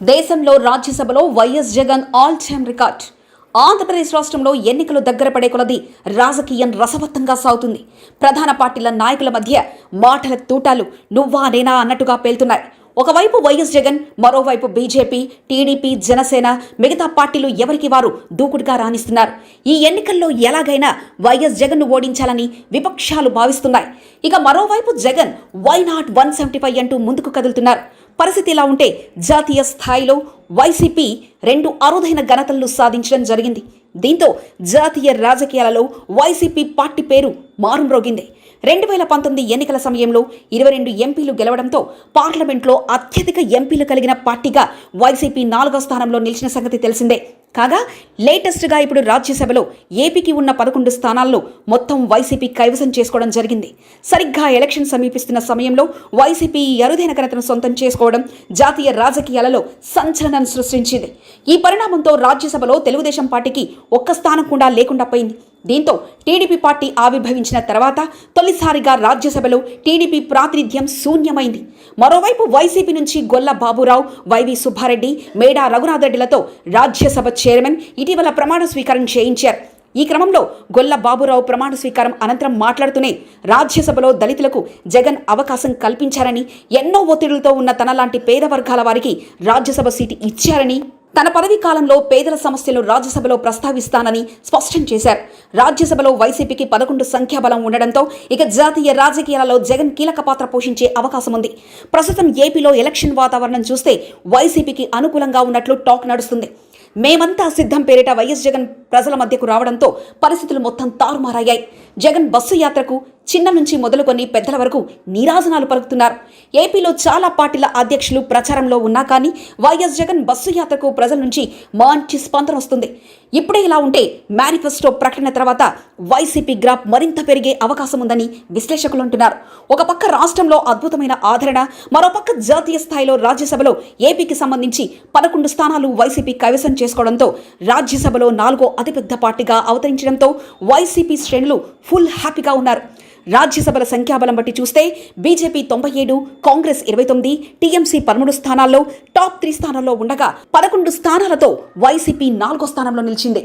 దేశంలో రాజ్యసభలో YS Jagan all time record. Andhra Pradesh రాష్ట్రంలో ఎన్నికలు దగ్గర పడే కొలది రాజకీయం రసవత్తంగా సాగుతుంది. ప్రధాన పార్టీల నాయకుల మధ్య మాటల తూటాలు నువ్వా నేనా అన్నట్టుగా పేలుతున్నాయి. ఒకవైపు వైఎస్ జగన్ మరోవైపు బీజేపీ టీడీపీ జనసేన మిగతా పార్టీలు ఎవరికి వారు దూకుడుగా రాణిస్తున్నారు? ఈ ఎన్నికల్లో ఎలాగైనా వైఎస్ జగన్ను ఓడించాలని విపక్షాలు భావిస్తున్నాయి. ఇక మరోవైపు Jagan why not one seventy five అంటూ ముందుకు కదులుతున్నారు. పరిస్థితి ఇలా ఉంటే జాతీయ స్థాయిలో వైసీపీ రెండు అరుదైన ఘనతలను సాధించడం జరిగింది. దీంతో జాతీయ రాజకీయాలలో వైసీపీ పార్టీ పేరు మారుమ్రోగింది. రెండు వేల పంతొమ్మిది ఎన్నికల సమయంలో ఇరవై రెండు ఎంపీలు గెలవడంతో పార్లమెంట్లో అత్యధిక ఎంపీలు కలిగిన పార్టీగా వైసీపీ నాలుగో స్థానంలో నిలిచిన సంగతి తెలిసిందే. కాగా లేటెస్ట్గా ఇప్పుడు రాజ్యసభలో ఏపీకి ఉన్న పదకొండు స్థానాల్లో మొత్తం వైసీపీ కైవసం చేసుకోవడం జరిగింది. సరిగ్గా ఎలక్షన్ సమీపిస్తున్న సమయంలో వైసీపీ అరుదైన ఘనతను సొంతం చేసుకోవడం జాతీయ రాజకీయాలలో సంచలనం సృష్టించింది. ఈ పరిణామంతో రాజ్యసభలో తెలుగుదేశం పార్టీకి ఒక్క స్థానం కూడా లేకుండా పోయింది. దీంతో టీడీపీ పార్టీ ఆవిర్భవించిన తర్వాత తొలిసారిగా రాజ్యసభలో టీడీపీ ప్రాతినిధ్యం శూన్యమైంది. మరోవైపు వైసీపీ నుంచి గొల్ల బాబురావు వైవి సుబ్బారెడ్డి మేడా రఘునాథరెడ్డిలతో రాజ్యసభ చైర్మన్ ఇటీవల ప్రమాణ స్వీకారం చేయించారు. ఈ క్రమంలో గొల్ల బాబురావు ప్రమాణ స్వీకారం అనంతరం మాట్లాడుతూనే రాజ్యసభలో దళితులకు జగన్ అవకాశం కల్పించారని ఎన్నో ఒత్తిడులతో ఉన్న తనలాంటి పేద వర్గాల వారికి రాజ్యసభ సీటు ఇచ్చారని తన పదవీ కాలంలో పేదల సమస్యలు రాజ్యసభలో ప్రస్తావిస్తానని స్పష్టం చేశారు. రాజ్యసభలో వైసీపీకి పదకొండు సంఖ్యాబలం ఉండడంతో ఇక జాతీయ రాజకీయాలలో జగన్ కీలక పాత్ర పోషించే అవకాశం ఉంది. ప్రస్తుతం ఏపీలో ఎలక్షన్ వాతావరణం చూస్తే వైసీపీకి అనుకూలంగా ఉన్నట్లు టాక్ నడుస్తుంది. మేమంతా సిద్ధం పేరిట వైఎస్ జగన్ ప్రజల మధ్యకు రావడంతో పరిస్థితులు మొత్తం తారుమారయ్యాయి. జగన్ బస్సు యాత్రకు చిన్న నుంచి మొదలుకొని పెద్దల వరకు నీరాజనాలు పలుకుతున్నారు. ఏపీలో చాలా పార్టీల అధ్యక్షులు ప్రచారంలో ఉన్నా కానీ వైఎస్ జగన్ బస్సు యాత్రకు ప్రజల నుంచి మంచి స్పందన వస్తుంది. ఇప్పుడే ఇలా ఉంటే మేనిఫెస్టో ప్రకటన తర్వాత వైసీపీ గ్రాఫ్ మరింత పెరిగే అవకాశం ఉందని విశ్లేషకులు అంటున్నారు. ఒక పక్క రాష్ట్రంలో అద్భుతమైన ఆదరణ మరోపక్క జాతీయ స్థాయిలో రాజ్యసభలో ఏపీకి సంబంధించి పదకొండు స్థానాలు వైసీపీ కైవసం చేసుకోవడంతో రాజ్యసభలో నాలుగో అతిపెద్ద పార్టీగా అవతరించడంతో వైసీపీ శ్రేణులు ఫుల్ హ్యాపీగా ఉన్నారు. రాజ్యసభల సంఖ్యాబలం బట్టి చూస్తే బీజేపీ తొంభై ఏడు కాంగ్రెస్ ఇరవై తొమ్మిది టీఎంసీ పదమూడు స్థానాల్లో టాప్ త్రీ స్థానాల్లో ఉండగా పదకొండు స్థానాలతో వైసీపీ నాలుగో స్థానంలో నిలిచింది.